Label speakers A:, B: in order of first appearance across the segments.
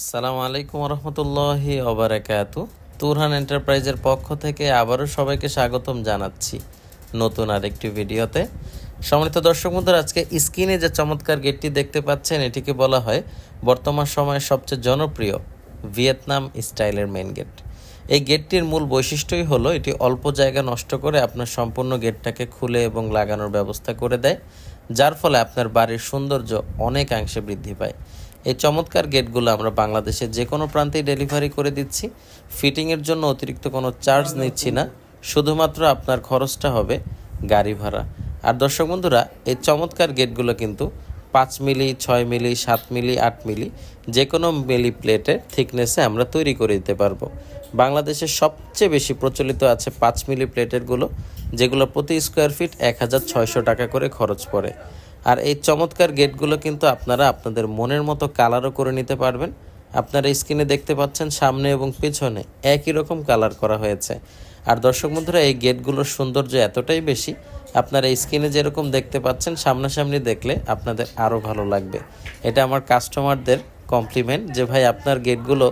A: আসসালামু আলাইকুম রহমতুল্লাহি ওবরাকাত। তুরহান এন্টারপ্রাইজের পক্ষ থেকে আবারও সবাইকে স্বাগতম জানাচ্ছি নতুন আরেকটি ভিডিওতে। সম্মানিত দর্শক বন্ধুরা, আজকে স্ক্রিনে যে চমৎকার গেটটি দেখতে পাচ্ছেন, এটিকে বলা হয় বর্তমান সময়ে সবচেয়ে জনপ্রিয় ভিয়েতনাম স্টাইলের মেন গেট। এই গেটটির মূল বৈশিষ্ট্যই হলো, এটি অল্প জায়গা নষ্ট করে আপনার সম্পূর্ণ গেটটাকে খুলে এবং লাগানোর ব্যবস্থা করে দেয়, যার ফলে আপনার বাড়ির সৌন্দর্য অনেকাংশে বৃদ্ধি পায়। এই চমৎকার গেটগুলো আমরা বাংলাদেশের যে কোনো প্রান্তেই ডেলিভারি করে দিচ্ছি। ফিটিংয়ের জন্য অতিরিক্ত কোনো চার্জ নিচ্ছি না। শুধুমাত্র আপনার খরচটা হবে গাড়ি ভাড়া। আর দর্শক বন্ধুরা, এই চমৎকার গেটগুলো কিন্তু পাঁচ মিলি, ছয় মিলি, সাত মিলি, আট মিলি যে কোনো মিলি প্লেটের থিকনেসে আমরা তৈরি করে দিতে পারব। বাংলাদেশে সবচেয়ে বেশি প্রচলিত আছে পাঁচ মিলি প্লেটেরগুলো, যেগুলো প্রতি স্কোয়ার ফিট এক হাজার ছয়শো টাকা করে খরচ পড়ে। আর এই চমৎকার গেটগুলো কিন্তু আপনারা আপনাদের মনের মতো কালারও করে নিতে পারবেন। আপনারা স্ক্রিনে দেখতে পাচ্ছেন সামনে এবং পেছনে একই রকম কালার করা হয়েছে। আর দর্শক বন্ধুরা, এই গেটগুলোর সৌন্দর্য এতটাই বেশি, আপনারা স্ক্রিনে যেরকম দেখতে পাচ্ছেন, সামনাসামনি দেখলে আপনাদের আরও ভালো লাগবে। এটা আমার কাস্টমারদের কমপ্লিমেন্ট যে, ভাই, আপনার গেটগুলো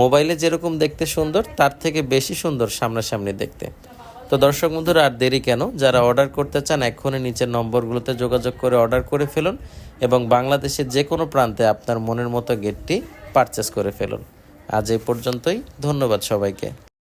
A: মোবাইলে যেরকম দেখতে সুন্দর, তার থেকে বেশি সুন্দর সামনাসামনি দেখতে। তো দর্শক বন্ধুরা, আর দেরি কেন? যারা অর্ডার করতে চান, এখনই নিচের নম্বরগুলোতে যোগাযোগ করে অর্ডার করে ফেলুন এবং বাংলাদেশের যে কোনো প্রান্তে আপনার মনের মতো গেটটি পারচেস করে ফেলুন। আজ এই পর্যন্তই, ধন্যবাদ সবাইকে।